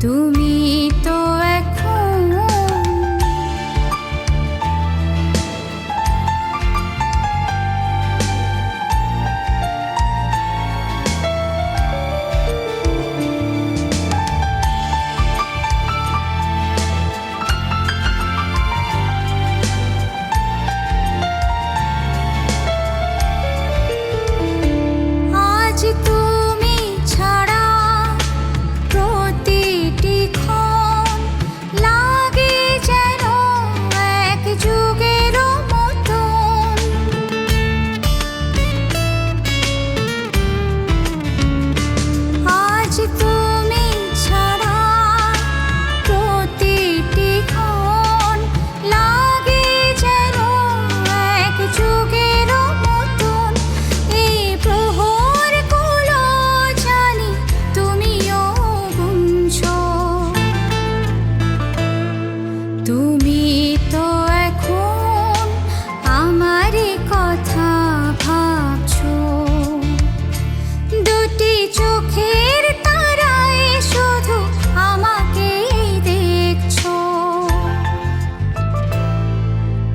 তুমি তো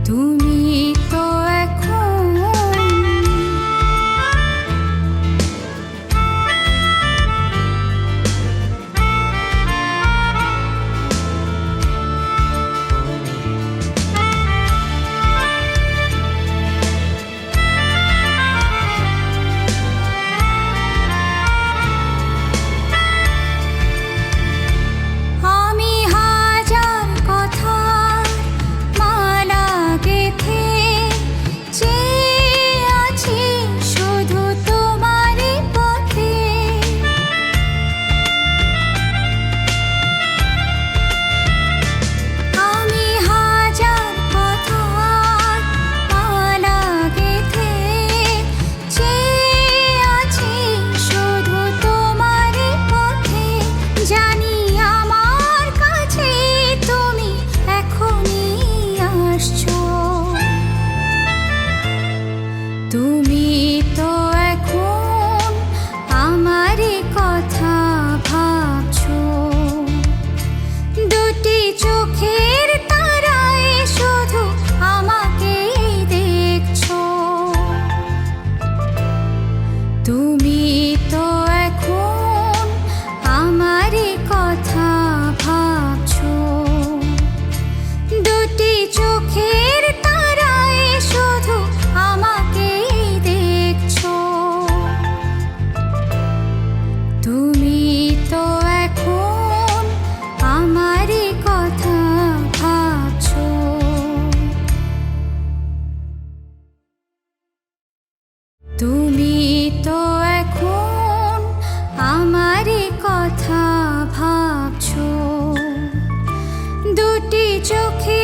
তুমি তুমি কথা ভাবছ? দুটি চোখে